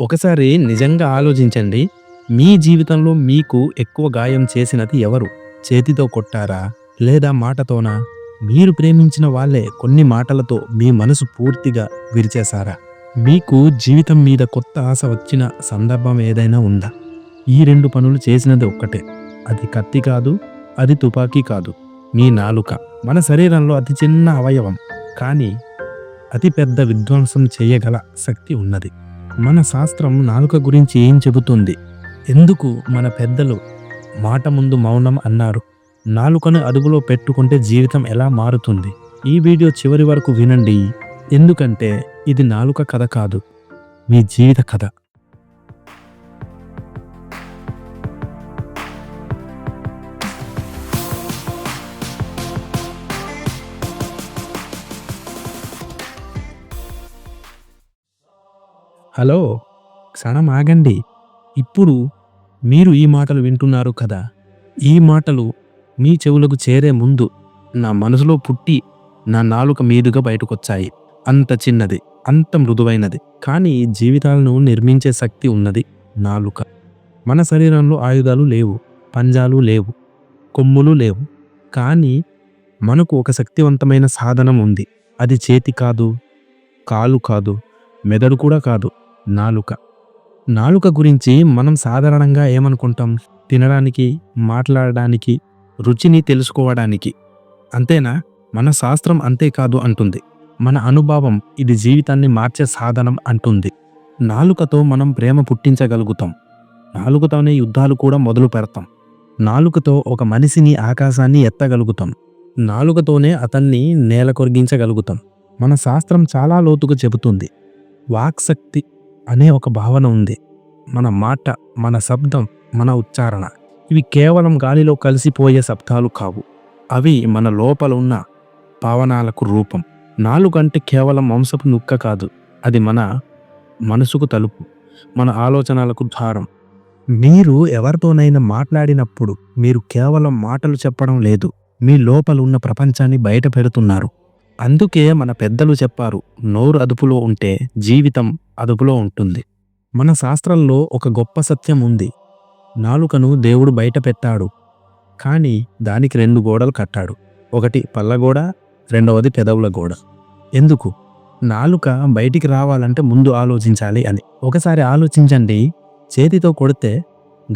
ఒకసారి నిజంగా ఆలోచించండి. మీ జీవితంలో మీకు ఎక్కువ గాయం చేసినది ఎవరు? చేతితో కొట్టారా? లేదా మాటతోనా? మీరు ప్రేమించిన వాళ్ళే కొన్ని మాటలతో మీ మనసు పూర్తిగా విరిచేశారా? మీకు జీవితం మీద కొత్త ఆశ వచ్చిన సందర్భం ఏదైనా ఉందా? ఈ రెండు పనులు చేసినది ఒక్కటే. అది కత్తి కాదు అది తుపాకీ కాదు. మీ నాలుక. మన శరీరంలో అతి చిన్న అవయవం. కానీ అతి పెద్ద విధ్వంసం చేయగల శక్తి ఉన్నది. మన శాస్త్రం నాలుక గురించి ఏం చెబుతుంది? ఎందుకు మన పెద్దలు మాట ముందు మౌనం అన్నారు. నాలుకను అదుపులో పెట్టుకుంటే జీవితం ఎలా మారుతుంది? ఈ వీడియో చివరి వరకు వినండి. ఎందుకంటే ఇది నాలుక కథ కాదు. మీ జీవిత కథ. హలో క్షణం ఆగండి. ఇప్పుడు మీరు ఈ మాటలు వింటున్నారు కదా. ఈ మాటలు మీ చెవులకు చేరే ముందు నా మనసులో పుట్టి నా నాలుక మీదుగా బయటకొచ్చాయి. అంత చిన్నది అంత మృదువైనది కానీ జీవితాలను నిర్మించే శక్తి ఉన్నది నాలుక. మన శరీరంలో ఆయుధాలు లేవు పంజాలు లేవు కొమ్ములు లేవు కానీ మనకు ఒక శక్తివంతమైన సాధనం ఉంది. అది చేతి కాదు కాలు కాదు మెదడు కూడా కాదు. నాలుక. నాలుక గురించి మనం సాధారణంగా ఏమనుకుంటాం? తినడానికి మాట్లాడడానికి రుచిని తెలుసుకోవడానికి. అంతేనా? మన శాస్త్రం అంతేకాదు అంటుంది. మన అనుభవం ఇది జీవితాన్ని మార్చే సాధనం అంటుంది. నాలుకతో మనం ప్రేమ పుట్టించగలుగుతాం. నాలుకతోనే యుద్ధాలు కూడా మొదలు పెడతాం. నాలుకతో ఒక మనిషిని ఆకాశాన్ని ఎత్తగలుగుతాం. నాలుకతోనే అతన్ని నేల కొరిగించగలుగుతాం. మన శాస్త్రం చాలా లోతుగా చెబుతుంది. వాక్శక్తి అనే ఒక భావన ఉంది. మన మాట మన శబ్దం మన ఉచ్చారణ ఇవి కేవలం గాలిలో కలిసిపోయే శబ్దాలు కావు. అవి మన లోపల ఉన్న భావనాలకు రూపం. నాలుగంటే కేవలం మాంసపు నుక్క కాదు. అది మన మనసుకు తలుపు మన ఆలోచనలకు దారం మీరు ఎవరితోనైనా మాట్లాడినప్పుడు మీరు కేవలం మాటలు చెప్పడం లేదు. మీ లోపల ఉన్న ప్రపంచాన్ని బయట పెడుతున్నారు. అందుకే మన పెద్దలు చెప్పారు నోరు అదుపులో ఉంటే జీవితం అదుపులో ఉంటుంది. మన శాస్త్రంలో ఒక గొప్ప సత్యం ఉంది. నాలుకను దేవుడు బయట పెట్టాడు. కానీ దానికి రెండు గోడలు కట్టాడు. ఒకటి పల్లగోడ రెండవది పెదవుల గోడ. ఎందుకు? నాలుక బయటికి రావాలంటే ముందు ఆలోచించాలి అని. ఒకసారి ఆలోచించండి చేతితో కొడితే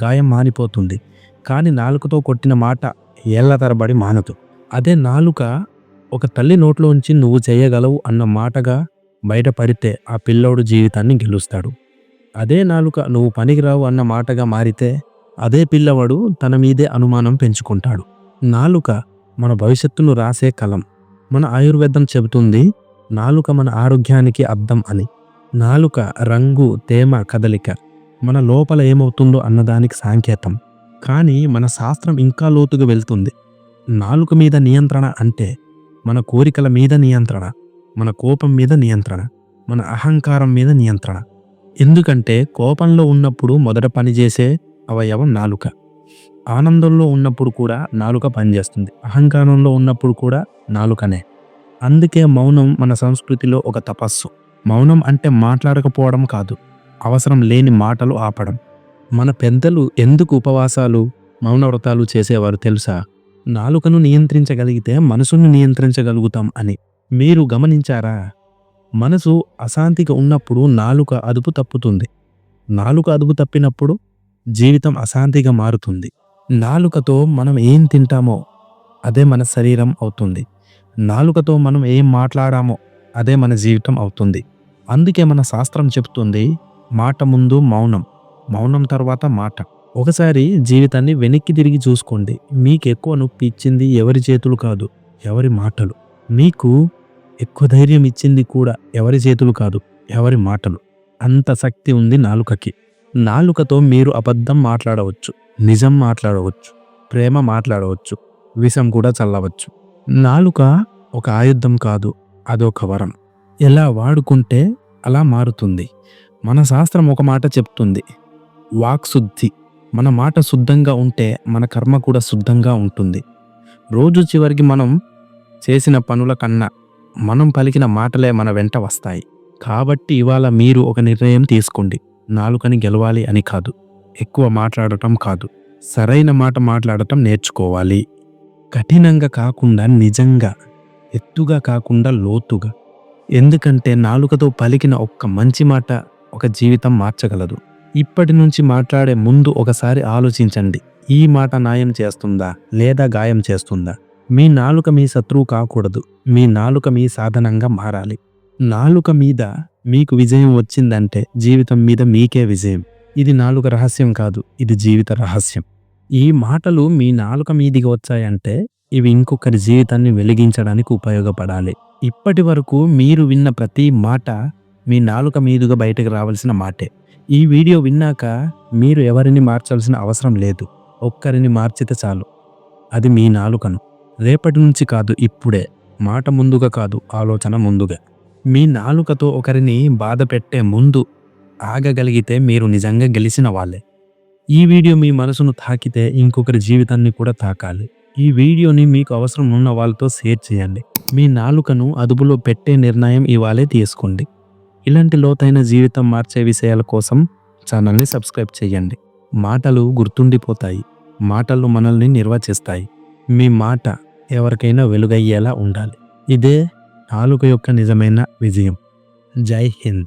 గాయం మానిపోతుంది. కానీ నాలుకతో కొట్టిన మాట ఏళ్ళ తరబడి మానదు. అదే నాలుక ఒక తల్లి నోట్లోంచి నువ్వు చేయగలవు అన్న మాటగా బయటపడితే ఆ పిల్లోడు జీవితాన్ని గెలుస్తాడు. అదే నాలుక నువ్వు పనికిరావు అన్న మాటగా మారితే అదే పిల్లవాడు తన మీదే అనుమానం పెంచుకుంటాడు. నాలుక మన భవిష్యత్తును రాసే కలం. మన ఆయుర్వేదం చెబుతుంది నాలుక మన ఆరోగ్యానికి అర్థం అని. నాలుక రంగు తేమ కదలిక. మన లోపల ఏమవుతుందో అన్నదానికి సాంకేతం. కానీ మన శాస్త్రం ఇంకా లోతుగా వెళ్తుంది. నాలుక మీద నియంత్రణ అంటే మన కోరికల మీద నియంత్రణ మన కోపం మీద నియంత్రణ మన అహంకారం మీద నియంత్రణ. ఎందుకంటే కోపంలో ఉన్నప్పుడు మొదట పనిచేసే అవయవం నాలుక. ఆనందంలో ఉన్నప్పుడు కూడా నాలుక పనిచేస్తుంది అహంకారంలో ఉన్నప్పుడు కూడా నాలుకనే. అందుకే మౌనం మన సంస్కృతిలో ఒక తపస్సు. మౌనం అంటే మాట్లాడకపోవడం కాదు అవసరం లేని మాటలు ఆపడం. మన పెద్దలు ఎందుకు ఉపవాసాలు మౌన వ్రతాలు చేసేవారు తెలుసా? నాలుకను నియంత్రించగలిగితే మనసును నియంత్రించగలుగుతాం అని. మీరు గమనించారా? మనసు అశాంతిగా ఉన్నప్పుడు నాలుక అదుపు తప్పుతుంది. నాలుక అదుపు తప్పినప్పుడు జీవితం అశాంతిగా మారుతుంది. నాలుకతో మనం ఏం తింటామో అదే మన శరీరం అవుతుంది. నాలుకతో మనం ఏం మాట్లాడామో అదే మన జీవితం అవుతుంది. అందుకే మన శాస్త్రం చెప్తుంది మాట ముందు మౌనం. మౌనం తర్వాత మాట. ఒకసారి జీవితాన్ని వెనక్కి తిరిగి చూసుకోండి. మీకు ఎక్కువ నొప్పి ఇచ్చింది ఎవరి చేతులు కాదు ఎవరి మాటలు. మీకు ఎక్కువ ధైర్యం ఇచ్చింది కూడా ఎవరి చేతులు కాదు ఎవరి మాటలు. అంత శక్తి ఉంది నాలుకకి. నాలుకతో మీరు అబద్ధం మాట్లాడవచ్చు నిజం మాట్లాడవచ్చు ప్రేమ మాట్లాడవచ్చు విషం కూడా చల్లవచ్చు. నాలుక ఒక ఆయుధం కాదు అదొక వరం. ఎలా వాడుకుంటే అలా మారుతుంది. మన శాస్త్రం ఒక మాట చెప్తుంది వాక్శుద్ధి మన మాట శుద్ధంగా ఉంటే మన కర్మ కూడా శుద్ధంగా ఉంటుంది. రోజు చివరికి మనం చేసిన పనుల కన్నా మనం పలికిన మాటలే మన వెంట వస్తాయి. కాబట్టి ఇవాళ మీరు ఒక నిర్ణయం తీసుకోండి. నాలుకని గెలవాలి అని కాదు. ఎక్కువ మాట్లాడటం కాదు. సరైన మాట మాట్లాడటం నేర్చుకోవాలి. కఠినంగా కాకుండా నిజంగా ఎత్తుగా కాకుండా లోతుగా. ఎందుకంటే నాలుకతో పలికిన ఒక్క మంచి మాట ఒక జీవితం మార్చగలదు. ఇప్పటి నుంచి మాట్లాడే ముందు ఒకసారి ఆలోచించండి. ఈ మాట న్యాయం చేస్తుందా? లేదా గాయం చేస్తుందా? మీ నాలుక మీ శత్రువు కాకూడదు. మీ నాలుక మీ సాధనంగా మారాలి. నాలుక మీద మీకు విజయం వచ్చిందంటే జీవితం మీద మీకే విజయం. ఇది నాలుక రహస్యం కాదు ఇది జీవిత రహస్యం. ఈ మాటలు మీ నాలుక మీదికి వచ్చాయంటే ఇవి ఇంకొకరి జీవితాన్ని వెలిగించడానికి ఉపయోగపడాలి. ఇప్పటి వరకు మీరు విన్న ప్రతి మాట మీ నాలుక మీదుగా బయటకు రావాల్సిన మాటే. ఈ వీడియో విన్నాక మీరు ఎవరిని మార్చాల్సిన అవసరం లేదు. ఒక్కరిని మార్చితే చాలు. అది మీ నాలుకను. రేపటి నుంచి కాదు ఇప్పుడే. మాట ముందుగా కాదు ఆలోచన ముందుగా. మీ నాలుకతో ఒకరిని బాధ పెట్టే ముందు ఆగగలిగితే మీరు నిజంగా గెలిచిన వాళ్ళే. ఈ వీడియో మీ మనసును తాకితే ఇంకొకరి జీవితాన్ని కూడా తాకాలి. ఈ వీడియోని మీకు అవసరం ఉన్న వాళ్ళతో షేర్ చేయండి. మీ నాలుకను అదుపులో పెట్టే నిర్ణయం ఇవాళే తీసుకోండి. ఇలాంటి లోతైన జీవితం మార్చే విషయాల కోసం ఛానల్ని సబ్స్క్రైబ్ చేయండి మాటలు గుర్తుండిపోతాయి. మాటలు మనల్ని నిర్వచిస్తాయి మీ మాట ఎవరికైనా వెలుగయ్యేలా ఉండాలి. ఇదే నాలుక యొక్క నిజమైన విజయం. జై హింద్.